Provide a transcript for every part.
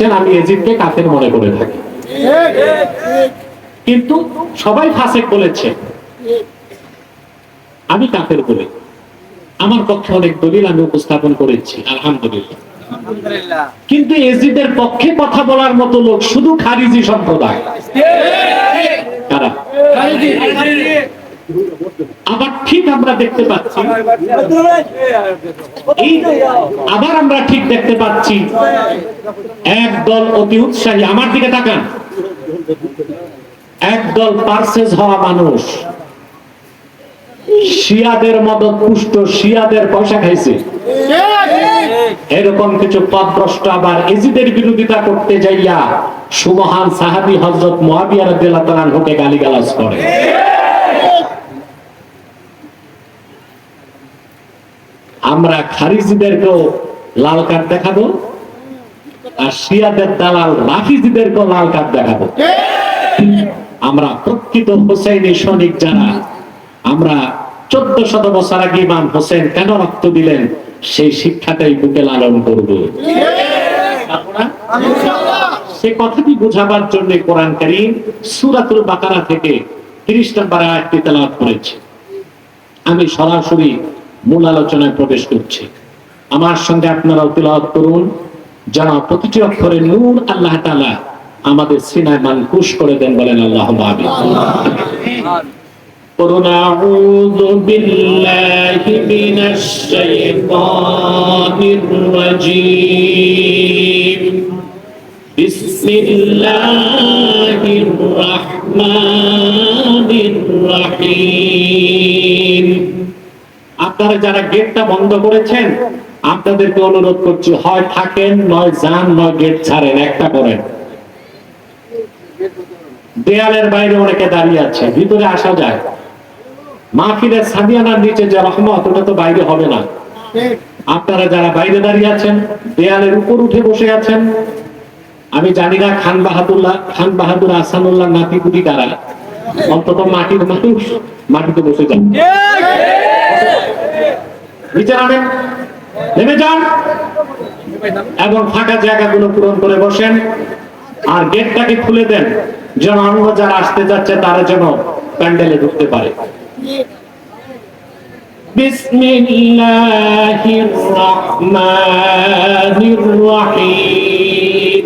আমি এজিদকে কাফের মনে করে থাকি। কিন্তু সবাই ফাসেক বলেছে। আমি কাফের বলি। আমার পক্ষে অনেক দলিল আমি উপস্থাপন করেছি আলহামদুলিল্লাহ। কিন্তু এজিদের পক্ষে কথা বলার মতো লোক শুধু খারিজি সম্প্রদায়। কারা? আবার ঠিক আমরা দেখতে পাচ্ছি। আবার আমরা ঠিক দেখতে পাচ্ছি। একদল অতি উৎসাহী। আমার দিকে তাকান। একদল পার্সেস হওয়া মানুষ। শিয়াদের মদত পুষ্ট, শিয়াদের পয়সা খাইছে। এরকম কিছু পদভ্রষ্ট আবার এজিদের বিরোধিতা করতে যাইয়া সুমহান সাহাবি হজরত মহাবিয়া রাদিয়াল্লাহু তাআলা আনহুকে গালিগালাজ করে। আমরা খারিজিদেরকেও লাল কার্ড দেখাবো আর শিয়াদের দালাল রাফিজিদেরকেও লাল কার্ড দেখাবো। আমরা প্রকৃত হোসেনি সৈনিক যারা, আমরা চোদ্দ শত বছর আগে ইমাম হোসেন কেন রক্ত দিলেন, সেই শিক্ষাটাই বুকে লালন করব। সে কথাটি বোঝাবার জন্য কোরআন করিম সুরাতুল বাকারা থেকে তিরিশ নম্বর আয়াতটি তেলাওয়াত করেছে। আমি সরাসরি মূল আলোচনায় প্রবেশ করছি আমার সঙ্গে আপনারাও তিলাওয়াত করুন যেন প্রতিটি অক্ষরে নূর আল্লাহ তাআলা আমাদের সিনায় মানকুশ করে দেন বলেন আল্লাহ আমিন قل أعوذ بالله من الشيطان الرجيم بسم الله الرحمن الرحيم আপনারা যারা গেটটা বন্ধ করেছেন, আপনাদেরকে অনুরোধ করছি, হয় থাকেন, নয় যান, নয় গেট ছাড়েন, একটা করেন। দেয়ালের বাইরে অনেকে দাঁড়িয়ে আছে, ভিতরে আসা যায়। মাহফিলের সাদিয়ানার নিচে যে রহমত, ওটা তো বাইরে হবে না। আপনারা যারা বাইরে দাঁড়িয়ে আছেন, দেয়ালের উপর উঠে বসে আছেন, আমি জানি না খান বাহাদুল্লাহ খান বাহাদুর আসানুল্লাহ নাতি পুতি কারা। অন্তত মাটির মানুষ মাটিতে বসে যান। নিচে নামেন নেমে যান এবং ফাঁকা জায়গাগুলো পূরণ করে বসেন আর গেটটাকে খুলে দেন যেন অন্য যারা আসতে যাচ্ছে তারা যেন প্যান্ডেলে ঢুকতে পারে بسم الله الرحمن الرحيم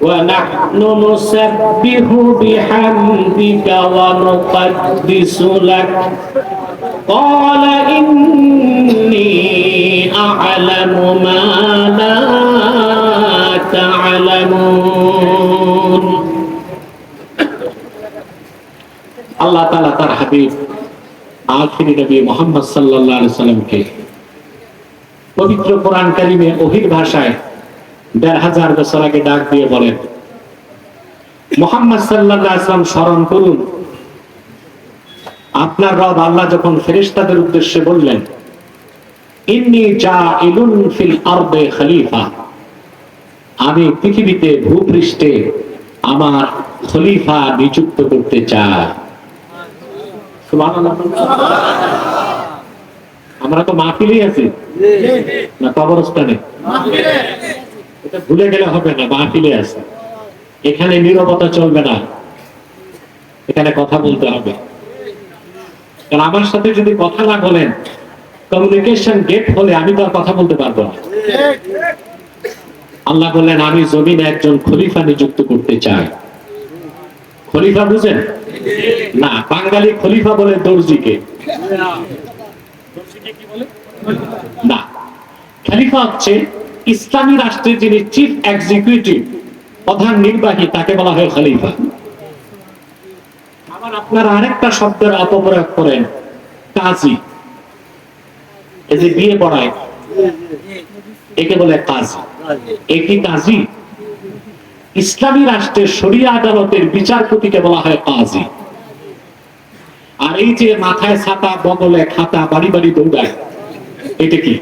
ونحن نسبح بحمدك ونقدس لك قال إني أعلم ما لا تعلمون আল্লাহ তালা তার হাবিব আখিরি নবী মোহাম্মদ সাল্লাল্লাহু আলাইহি সাল্লামকে পবিত্র কোরআন কারিমে ওহির ভাষায় দেড় হাজার বছর আগে ডাক দিয়ে বলেন, মোহাম্মদ সাল্লাল্লাহু আলাইহি সাল্লাম স্মরণ করুন, আপনার রব আল্লাহ যখন ফেরেশতাদের উদ্দেশ্যে বললেন, ইন্নি জাইলুন ফিল আরদে খলিফা আমি পৃথিবীতে ভূপৃষ্ঠে আমার খলিফা নিযুক্ত করতে চাই। আমরা তো মাহফিলেই আছি, না কবরস্থানে? এটা ভুলে গেলে হবে না মাহফিলে আছে। এখানে নীরবতা চলবে না। এখানে কথা বলতে হবে। কারণ আমার সাথে যদি কথা না বলেন কমিউনিকেশন গেট হলে আমি তো আর কথা বলতে পারব না। আল্লাহ বললেন আমি জমিনে একজন খলিফা নিযুক্ত করতে চাই। খলিফা বুঝেন? না বাঙালি খলিফা বলে দর্জিকে। না। খলিফা হচ্ছে ইসলামী রাষ্ট্রের যিনি চিফ এক্সিকিউটিভ প্রধান নির্বাহী, তাকে বলা হয় খলিফা। আবার আপনারা আরেকটা শব্দের অপপ্রয়োগ করেন, কাজী। এই যে বিয়ে পড়ায়, একে বলে কাজী। একই কাজী? ইসলামী রাষ্ট্রের শরিয়া আদালতের বিচারপতিকে বলা হয় কাজী। আর এই যে মাথায় ছাতা বগলে খাতা, বাড়ি বাড়ি দৌড়ায়, এটা কি?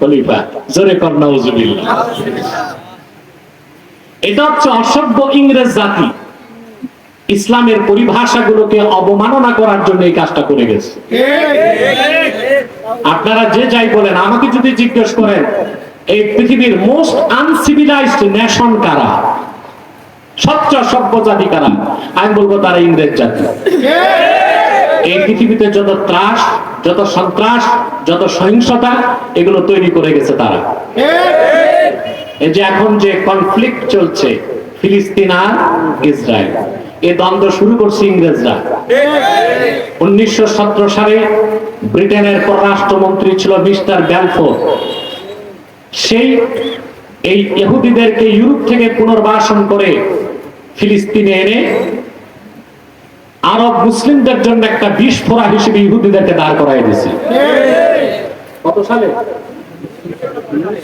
খলিফা, জোরে কর এটা হচ্ছে অসভ্য ইংরেজ জাতি। ইসলামের পরিভাষাগুলোকে অবমাননা করার জন্য এই কাজটা করে গেছে। আপনারা যে যাই বলেন, আমাকে যদি জিজ্ঞেস করেন, এই পৃথিবীর মোস্ট আনসিভিলাইজড নেশন কারা? সবচেয়ে সভ্য জাতি কারা? আমি বলব তারা ইংরেজ জাতি। এই পৃথিবীতে যত ত্রাস, যত সন্ত্রাস, যত সহিংসতা, এগুলো তৈরি করে গেছে তারা। এই যে এখন যে কনফ্লিক্ট চলছে, ফিলিস্তিন আর ইসরায়েল এই দ্বন্দ্ব শুরু করছে ইংরেজরা। উনিশশো সতেরো সালে ব্রিটেনের পররাষ্ট্রমন্ত্রী ছিল মিস্টার ব্যালফোর সেই এই ইহুদিদেরকে ইউরোপ থেকে পুনর্বাসন করে ফিলিস্তিনে এনে আরব মুসলিমদের জন্য একটা বিস্ফোরা হিসেবে ইহুদিদেরকে দাঁড় করাই দিয়েছে। কত সালে?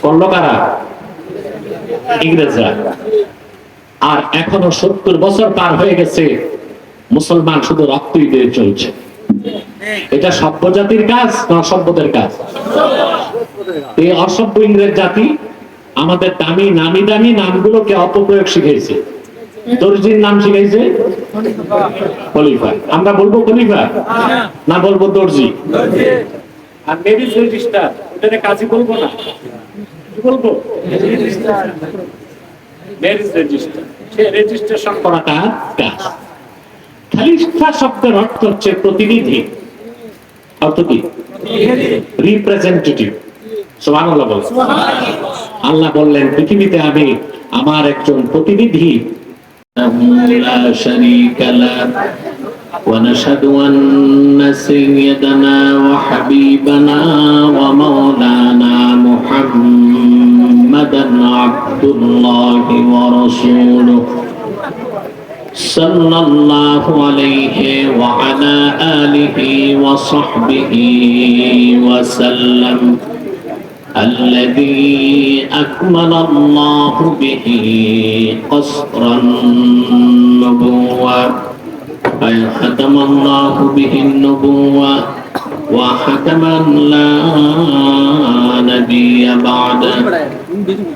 করল কারা ইংরেজরা। আর এখনও সত্তর বছর পার হয়ে গেছে, মুসলমান শুধু রক্তই দিয়ে চলছে। এটা সভ্য জাতির কাজ না অসভ্যদের কাজ? এই অসভ্য ইংরেজ জাতি আমাদের দামি নামি দামি নামগুলোকে অপপ্রয়োগ শিখেছে দর্জির নাম শিখাইছে? খলিফা। আমরা বলব খলিফা? না বলব দর্জি? আর মেরিজ রেজিস্টার ওটাকে কাজী বলব না? বলব? ম্যারেজ রেজিস্টার সে রেজিস্ট্রেশন করাটা কাজ খালিফা শব্দের অর্থ হচ্ছে প্রতিনিধি। অর্থ কি? রিপ্রেজেন্টেটিভ সুবহানাল্লাহ বলেন আল্লাহ বললেন পৃথিবীতে আমি আমার একজন প্রতিনিধি لا شريك له ونشهد أن سيدنا وحبيبنا ومولانا محمدا عبد الله ورسوله صلى الله عليه وعلى آله وصحبه وسلم الذي أكمل الله به قصر النبوة أي ختم الله به النبوة وحكم لا نبي بعده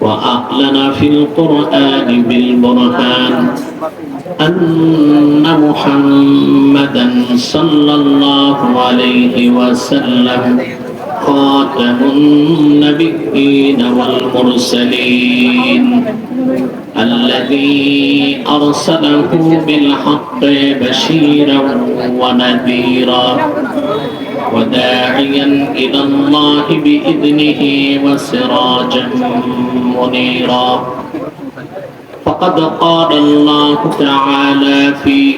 وأعلن في القرآن بالبرهان أن محمدا صلى الله عليه وسلم. خاتم النبيين والمرسلين الذي أرسله بالحق بشيرا ونذيرا وداعيا إلى الله بإذنه وسراجا منيرا. فقد قال الله تعالى في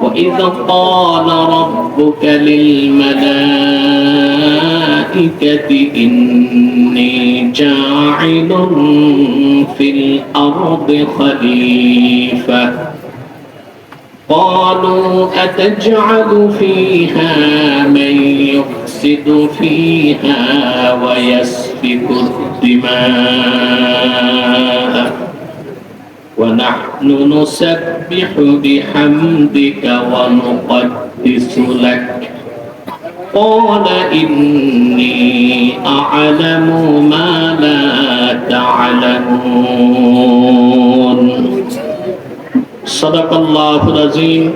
وإذ قال ربك للملائكة إني جاعل في الأرض خليفة قالوا أتجعل فيها من يفسد فيها ويسفك الدماء ونحن نسبح بحمدك ونقدس لك. قال إني أعلم ما لا تعلمون. صدق الله العظيم.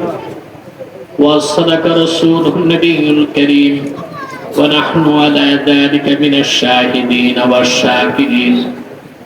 وصدق رسوله النبي الكريم. ونحن على ذلك من الشاهدين والشاكرين.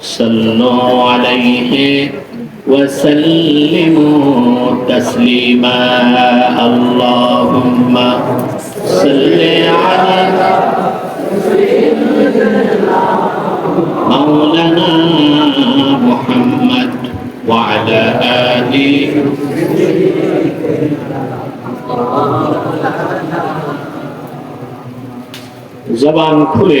صلوا عليه وسلموا تسليما اللهم صل على مولانا محمد وعلى آله জবান খুলে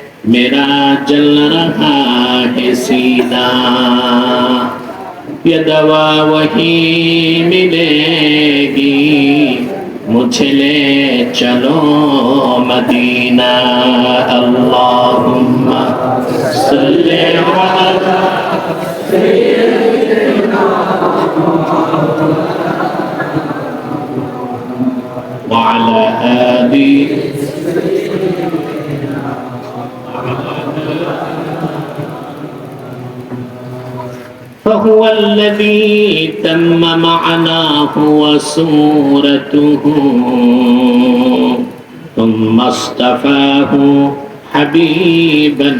मेरा दिल तरफ रहा है मेरा जल रहा है सीना ये दवा वही मिलेगी मुझे ले चलो मदीना अल्लाहुम्मा सल्ली अला وعلى آله فهو الذي تم معناه وسورته ثم اصطفاه حبيبا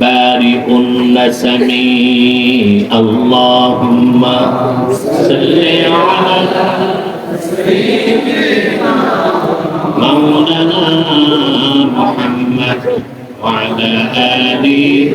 بارئ النسم اللهم صل على مولانا محمد وعلى آله.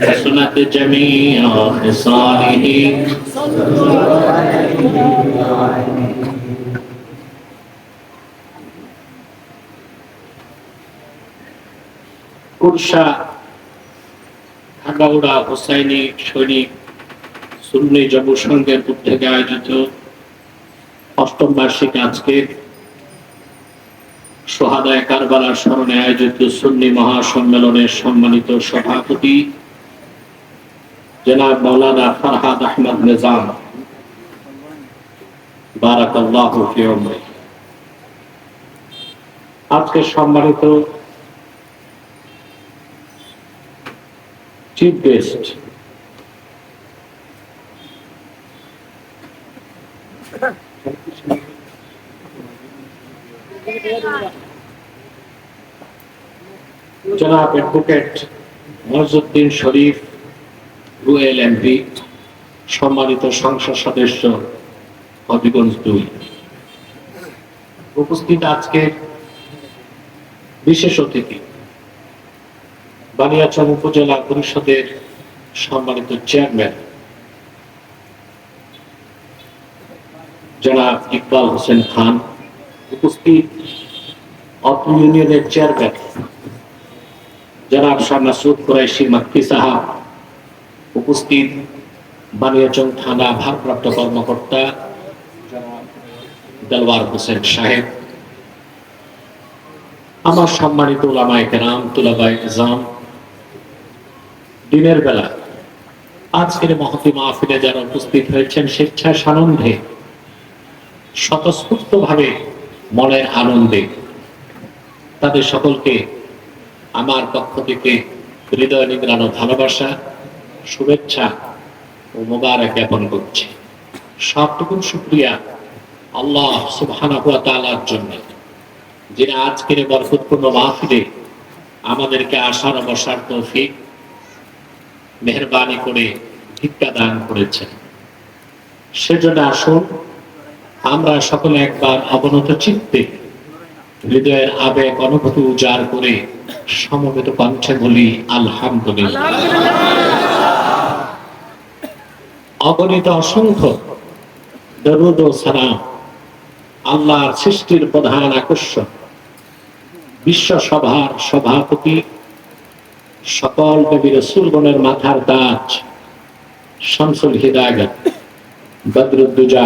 حسنت جميع خصاله কুরসা ঢাকাউড়া হোসাইনি সৈনিক সুন্নি যুব সংঘের উদ্যোগে আয়োজিত অষ্টম বার্ষিক আজকে সোহাদায় কারবালার স্মরণে আয়োজিত সুন্নি মহাসম্মেলনের সম্মানিত সভাপতি জনাব মৌলানা ফরহাদ আহমদ নিজাম। বারাকাল্লাহু আজকে সম্মানিত চিফ গেস্ট জনাব অ্যাডভোকেট মজুদ্দিন শরীফ রুয়েল এমপি, সম্মানিত সংসদ সদস্য হবিগঞ্জ দুই। উপস্থিত আজকে বিশেষ অতিথি, বানিয়াচং উপজেলা পরিষদের সম্মানিত চেয়ারম্যান, জনাব ইকবাল হোসেন খান, উপস্থিত অত্র ইউনিয়নের চেয়ারম্যান, জনাব শাহ মাসুদ কুরাইশি মাক্কি সাহাব উপস্থিত বানিয়াচং থানা ভারপ্রাপ্ত কর্মকর্তা দেলওয়ার হোসেন সাহেব, আমার সম্মানিত ওলামায় কেরাম তুলাবাই নিজাম দিনের বেলা আজকের মহতি মাহফিলে যারা উপস্থিত হয়েছেন স্বেচ্ছা সানন্দে স্বতঃস্ফূর্ত ভাবে মনের আনন্দে তাদের সকলকে আমার পক্ষ থেকে হৃদয় নিগ্রানো ভালোবাসা শুভেচ্ছা ও মোবারক জ্ঞাপন করছি। সবটুকুন শুক্রিয়া আল্লাহ সুবহানাহু ওয়া তাআলার জন্য, যিনি আজকের বরকতপূর্ণ মাহফিলে আমাদেরকে আসার ও বসার তৌফিক, মেহরবানি করে ভিক্ষা দান করেছেন। সেজন্য আসুন, আমরা সকলে একবার অবনত চিত্তে হৃদয়ের আবেগ অনুভূতি উজাড় করে সমবেত কণ্ঠে বলি আলহামদুলিল্লাহ। অগণিত অসংখ্য দরুদ সালাম, আল্লাহর সৃষ্টির প্রধান আকর্ষণ, বিশ্ব সভার সভাপতি, সকল নবী রসুলগণের মাথার তাজ, শামসুল হিদায়ত, বদরুদ্দুজা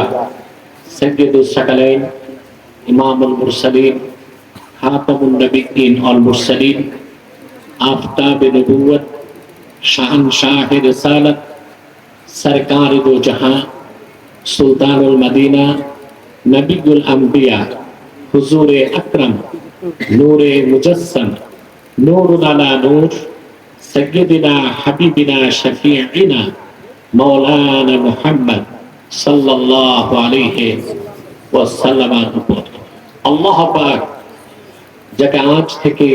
সৈয়দুল সাকালাইন, ইমামুল মুরসালিন, খাতামুন নবিয়িন অল মুরসালিন, আফতাব নবুয়ত শাহনশাহ রিসালত সরকার দো সুলতানুল মদিনা নবিউল আম্বিয়া হুজুরে আকরাম নূরে মুজাসসাম নূরুল আলা নূর সৈয়দিনা হাবিবিনা শফিঈনা মাওলানা মুহাম্মদ সাল্লাল্লাহু আলাইহি ওয়াসাল্লামের উপর আল্লাহ পাক যাকে আজ থেকে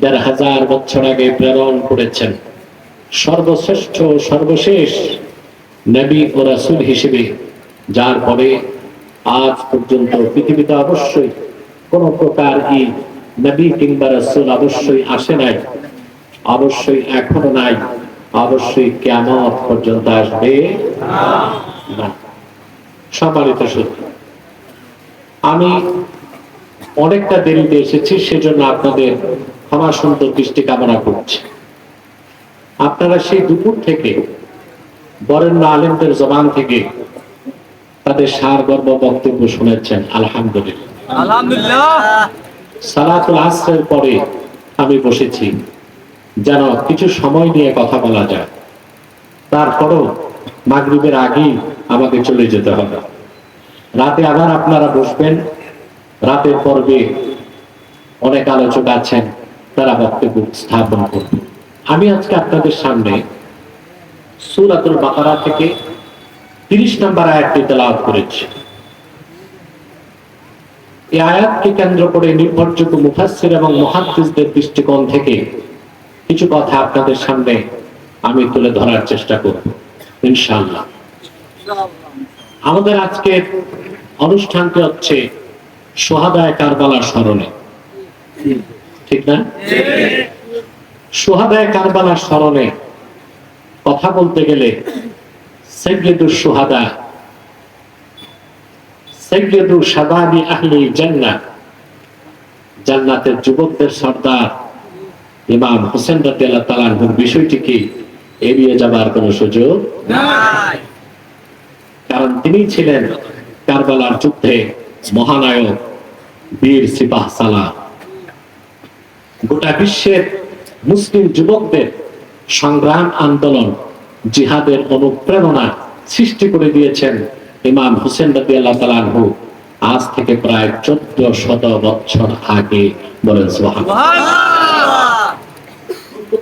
দেড় হাজার বছর আগে প্রেরণ করেছেন সর্বশ্রেষ্ঠ সর্বশেষ নবী ও রাসূল হিসেবে, যার পরে আজ পর্যন্ত পৃথিবীতে অবশ্যই কোন প্রকার ই নবী কিংবা রাসূল অবশ্যই আসে নাই, অবশ্যই এখনও নাই, অবশ্যই কেমন পর্যন্ত আসবে সম্মানিত সত্যি আমি অনেকটা দেরিতে এসেছি, সেজন্য আপনাদের ক্ষমা সুন্দর দৃষ্টি কামনা করছি। আপনারা সেই দুপুর থেকে বরেণ্য আলেমদের জবান থেকে তাদের সার গর্ব বক্তব্য শুনেছেন আলহামদুলিল্লাহ। আলহামদুলিল্লাহ। সালাতুল আসরের পরে আমি বসেছি। যেন কিছু সময় নিয়ে কথা বলা যায়। তারপরও মাগরিবের আগেই আমাকে চলে যেতে হবে। রাতে আবার আপনারা বসবেন। রাতের পর্বে অনেক আলোচক আছেন তারা বক্তব্য স্থাপন করবে আমি আজকে আপনাদের সামনে সুরাতুল বাকারা থেকে তিরিশ নম্বর আয়াতটি তেলাওয়াত করেছি। এই আয়াতকে কেন্দ্র করে নির্ভরযোগ্য মুফাসসির এবং মুহাদ্দিসদের দৃষ্টিকোণ থেকে কিছু কথা আপনাদের সামনে আমি তুলে ধরার চেষ্টা করব ইনশাআল্লাহ। আমাদের আজকের অনুষ্ঠানটি হচ্ছে সোহাদায় কারবালার স্মরণে। ঠিক না? সোহাদায় কারবালার স্মরণে কথা বলতে গেলে সৈয়দুর সোহাদা সৈয়দুর সাবাবি আহলি জান্নাত জান্নাতের যুবকদের সর্দার ইমাম হোসেন রাদিয়াল্লাহু তাআলার বিষয়টিকে এড়িয়ে যাবার কোনো সুযোগ নাই। কারণ তিনি ছিলেন কারবালার যুদ্ধে মহানায়ক বীর সিপাহ সালার গোটা বিশ্বের মুসলিম যুবকদের সংগ্রাম আন্দোলন জিহাদের অনুপ্রেরণা সৃষ্টি করে দিয়েছেন ইমাম হোসেন রাদি আল্লাহ তালানহু আজ থেকে প্রায় চোদ্দ শত বছর আগে বলেন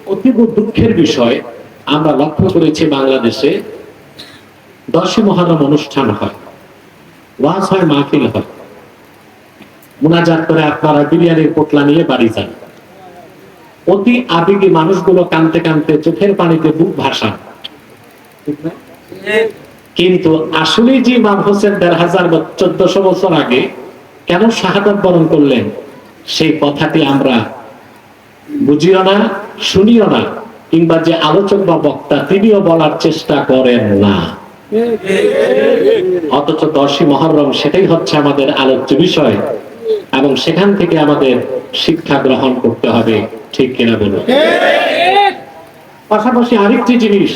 অতীব দুঃখের বিষয় আমরা লক্ষ্য করেছি বাংলাদেশে দশই মহারম অনুষ্ঠান হয় ওয়াজ হয় মাহফিল হয়। মুনাজাত করে আপনারা বিরিয়ানির পোটলা নিয়ে বাড়ি যান। অতি আবেগী মানুষগুলো কানতে কানতে চোখের পানিতে বুক ভাসান কিন্তু আসলে যে ইমাম হোসেন দেড় হাজার চোদ্দশো বছর আগে কেন শাহাদাত বরণ করলেন, সেই কথাটি আমরা বুঝিও না, শুনিও না, কিংবা যে আলোচক বা বক্তা তিনিও বলার চেষ্টা করেন না। অথচ দশই মহরম সেটাই হচ্ছে আমাদের আলোচ্য বিষয়, এবং সেখান থেকে আমাদের শিক্ষা গ্রহণ করতে হবে। ঠিক কিনা বলুন। পাশাপাশি আরেকটি জিনিস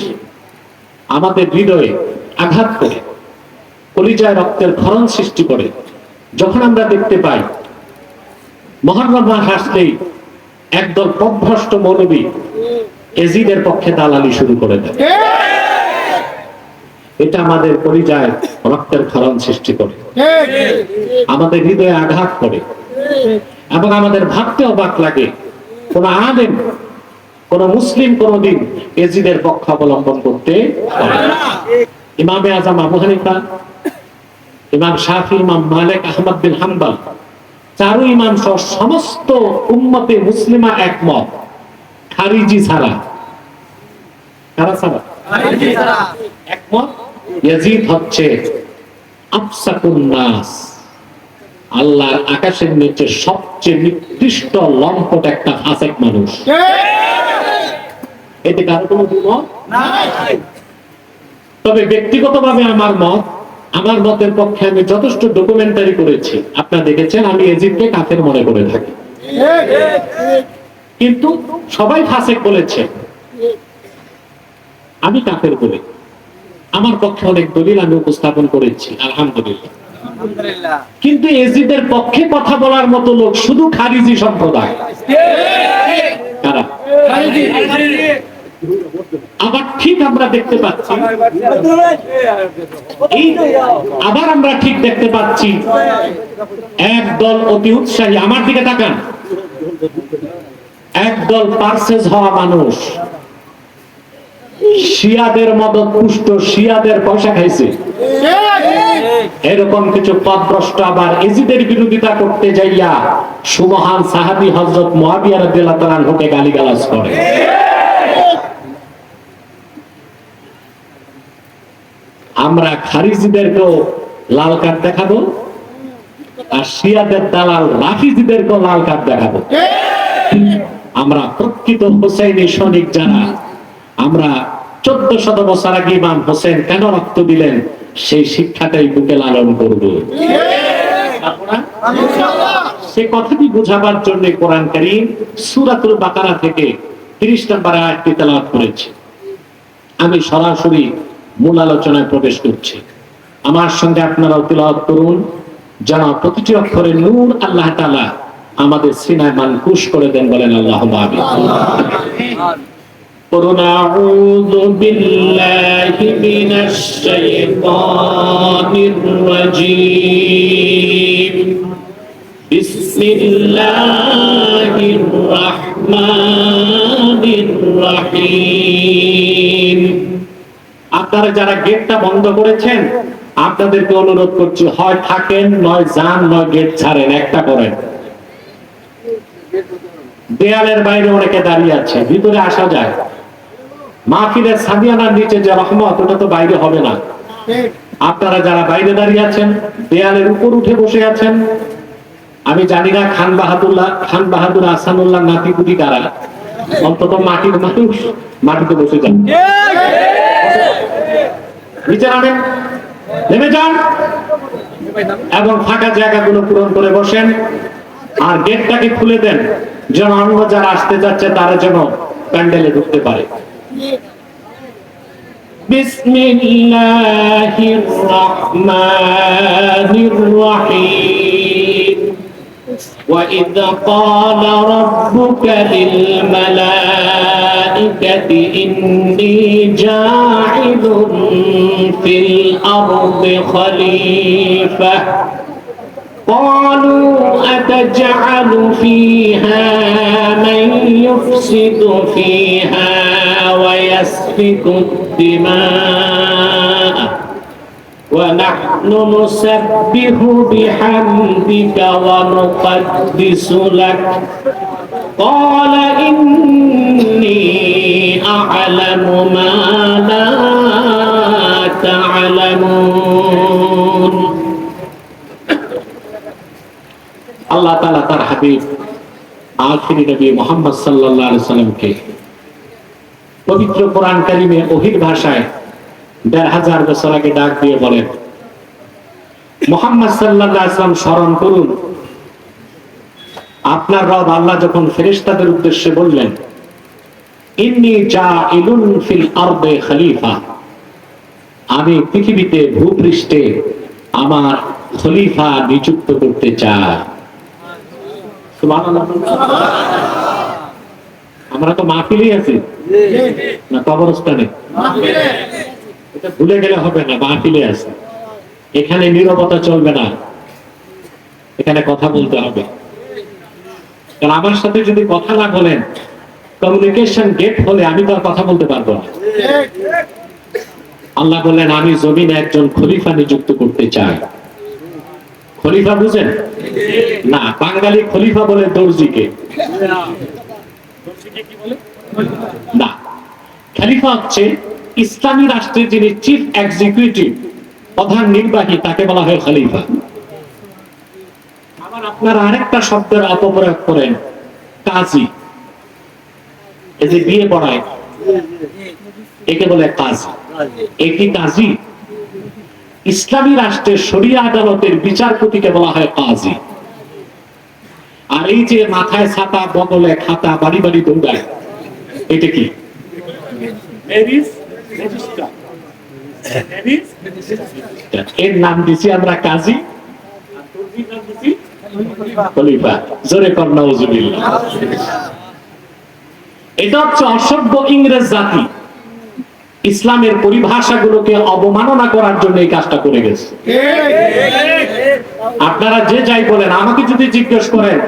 আমাদের হৃদয়ে আঘাত করে, কলিজায় রক্তের ক্ষরণ সৃষ্টি করে। যখন আমরা দেখতে পাই আসলেই একদল পথভ্রষ্ট মৌলবী এজিদের পক্ষে দালালি শুরু করে দেয়। এটা আমাদের পরিযায় রক্তের ক্ষরণ সৃষ্টি করে। আমাদের হৃদয়ে আঘাত করে এবং আমাদের ভাবতে অবাক লাগে কোন আলেম কোন মুসলিম কোনদিন এজিদের পক্ষ অবলম্বন করতে ইমামে আজম আবু হানিফা ইমাম শাফি ইমাম মালিক আহমদ বিন হাম্বল চারু ইমাম সহ সমস্ত উম্মতে মুসলিমা একমত। খারিজি ছাড়া। কারা ছাড়া। একমত? ইয়াজিদ হচ্ছে আফসাকুন নাস। আল্লাহর আকাশের নিচে সবচেয়ে নিকৃষ্ট লম্পট একটা ফাসেক মানুষ। এতে কারও কোনো দ্বিমত তবে ব্যক্তিগতভাবে আমার মত আমার মতের পক্ষে আমি যথেষ্ট ডকুমেন্টারি করেছি। আপনারা দেখেছেন আমি এজিদকে কাফের মনে করে থাকি। কিন্তু সবাই ফাসেক বলেছে। আমি কাফের বলি। আমার পক্ষে অনেক দলিল আমি উপস্থাপন করেছি আলহামদুলিল্লাহ। কিন্তু এজিদের পক্ষে কথা বলার মতো লোক শুধু খারিজি সম্প্রদায়। কারা? আবার ঠিক আমরা দেখতে পাচ্ছি। এই আবার আমরা ঠিক দেখতে পাচ্ছি। একদল অতি উৎসাহী। আমার দিকে তাকান। একদল পার্সেস হওয়া মানুষ। শিয়াদের মদত পুষ্ট শিয়াদের পয়সা খাইছে। এরকম কিছু পদভ্রষ্ট আবার এজিদের বিরোধিতা করতে যাইয়া সুমহান সাহাবি হজরত মহাবিয়া রাদিয়াল্লাহু তাআলা আনহুকে গালিগালাজ করে। আমরা খারিজিদেরকেও লাল কার্ড দেখাবো আর শিয়াদের দালাল রাফিজিদেরকেও লাল কার্ড দেখাবো। আমরা প্রকৃত হোসেনি সৈনিক যারা চোদ্দ শত বছর আগে ইমাম হোসেন কেন রক্ত দিলেন? সেই শিক্ষাটাই বুকে লালন করব। সে কথাটি বোঝাবার জন্য কোরআন কারীম সূরাতুল বাকারা থেকে 30 নম্বর আয়াতটি তেলাওয়াত করেছি। আমি সরাসরি মূল আলোচনায় প্রবেশ করছি। আমার সঙ্গে আপনারাও তিলাওয়াত করুন। যেন প্রতিটি অক্ষরে নূর আল্লাহ তাআলা আমাদের সিনায় মানকুশ করে দেন বলেন আল্লাহ আমিন قل أعوذ بالله من الشيطان الرجيم بسم الله الرحمن الرحيم আপনারা যারা গেটটা বন্ধ করেছেন আপনাদেরকে অনুরোধ করছি হয় থাকেন নয় যান নয় গেট ছাড়েন একটা করেন দেয়ালের বাইরে অনেকে দাঁড়িয়ে আছে ভিতরে আসা যায় মাহফিলের সাদিয়ানার নিচে যে রহমত, ওটা তো বাইরে হবে না। আপনারা যারা বাইরে দাঁড়িয়ে আছেন, দেয়ালের উপর উঠে বসে আছেন, আমি জানি না খান বাহাদুল্লাহ খান বাহাদুর আসানুল্লাহ নাতিপুতি কারা। অন্তত মাটির মানুষ মাটিতে বসে যান। নেমে যান, এবং ফাঁকা জায়গাগুলো পূরণ করে বসেন, আর গেটটাকে খুলে দেন, যেন অন্য যারা আসতে যাচ্ছে তারা যেন প্যান্ডেলে ঢুকতে পারে। بسم الله الرحمن الرحيم. وإذ قال ربك للملائكة إني جاعل في الأرض خليفة. قالوا أتجعل فيها من يفسد فيها ويسفك الدماء ونحن نسبح بحمدك ونقدس لك قال إني أعلم ما لا تعلمون আল্লাহ তালা তার হাবিব আখিরি নবী মোহাম্মদ সাল্লাহ সাল্লামকে পবিত্র কোরআন কারিমে অহির ভাষায় দেড় হাজার বছর আগে ডাক দিয়ে বলেন, মোহাম্মদ সাল্লাহ আসলাম স্মরণ করুন, আপনার রব আল্লাহ যখন ফেরেশতাদের উদ্দেশ্যে বললেন, ইন্নি যা ইলুন ফিল আরদে খলিফা আমি পৃথিবীতে ভূপৃষ্ঠে আমার খলিফা নিযুক্ত করতে চাই সুবহানাল্লাহ। আমরা তো মাহফিলেই আছি। না কবরস্থানে। এটা ভুলে গেলে হবে না মাহফিলে আছে। এখানে নীরবতা চলবে না। এখানে কথা বলতে হবে। কারণ আমার সাথে যদি কথা না বলেন কমিউনিকেশন গেট হলে আমি তো আর কথা বলতে পারব না। আল্লাহ বললেন আমি জমিনে একজন খলিফা নিযুক্ত করতে চাই। খলিফা বুঝেন? না বাঙালি খলিফা বলে দর্জিকে না। খলিফা হচ্ছে ইসলামী রাষ্ট্রের যিনি চিফ এক্সিকিউটিভ প্রধান নির্বাহী, তাকে বলা হয় খলিফা। আবার আপনারা আরেকটা শব্দের অপপ্রয়োগ করেন, কাজী। এই যে বিয়ে পড়ায়, একে বলে কাজী। কাজী? ইসলামী রাষ্ট্রের শরিয়া আদালতের বিচারপতিকে বলা হয় কাজী। আর এই যে মাথায় ছাতা বদলে খাতা বাড়ি বাড়ি দৌড়ায় এটা কি. এর নাম দিছি আমরা কাজী। খলিফা জোরে এটা হচ্ছে অসভ্য ইংরেজ জাতি। ইসলামের পরিভাষাগুলোকে অবমাননা করার জন্য এই কাজটা করে গেছে। আপনারা যে যাই বলেন, আমাকে যদি জিজ্ঞেস করেন,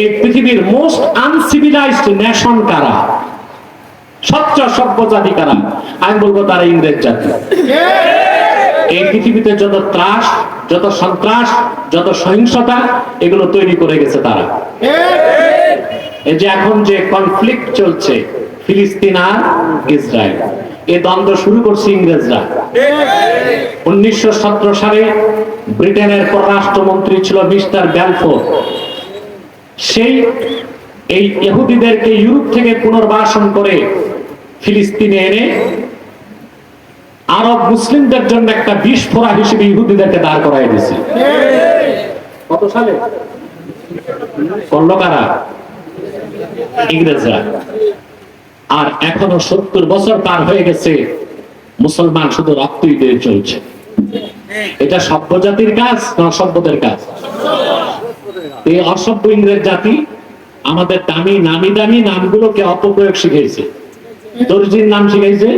এই পৃথিবীর মোস্ট আনসিভিলাইজড নেশন কারা? সবচেয়ে সভ্য জাতি কারা? আমি বলব তারা ইংরেজ জাতি। এই পৃথিবীতে যত ত্রাস, যত সন্ত্রাস, যত সহিংসতা, এগুলো তৈরি করে গেছে তারা। এই যে এখন যে কনফ্লিক্ট চলছে, ফিলিস্তিন আর ইসরায়েল, এই দ্বন্দ্ব শুরু করছে ইংরেজরা। উনিশশো সতেরো সালে ব্রিটেনের পররাষ্ট্রমন্ত্রী ছিল মিস্টার ব্যালফোর সেই এই ইহুদিদেরকে ইউরোপ থেকে পুনর্বাসন করে ফিলিস্তিনে এনে আরব মুসলিমদের জন্য একটা বিস্ফোরা হিসেবে ইহুদিদেরকে দাঁড় করাই দিয়েছে। কত সালে? করল কারা? ইংরেজরা। আর এখনও সত্তর বছর পার হয়ে গেছে, মুসলমান শুধু রক্তই দিয়ে চলছে। এটা সভ্য জাতির কাজ না অসভ্যদের কাজ? এই অসভ্য ইংরেজ জাতি আমাদের দামি নামি দামি নামগুলোকে অপপ্রয়োগ শিখেছে দর্জির নাম শিখাইছে?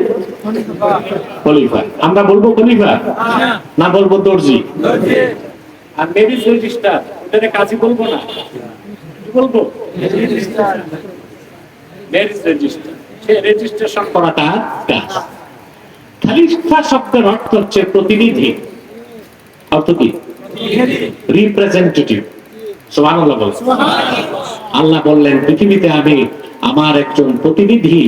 খলিফা। আমরা বলব খলিফা? না বলব দর্জি? আর মেরিজ রেজিস্টার ওটাকে কাজী বলব না? কি বলব? ম্যারেজ রেজিস্টার সে রেজিস্ট্রেশন করাটা কাজ। খালিফা শব্দের অর্থ হচ্ছে প্রতিনিধি। অর্থ কি? রিপ্রেজেন্টেটিভ সুবহানাল্লাহ। আল্লাহ বললেন পৃথিবীতে আমি আমার একজন প্রতিনিধি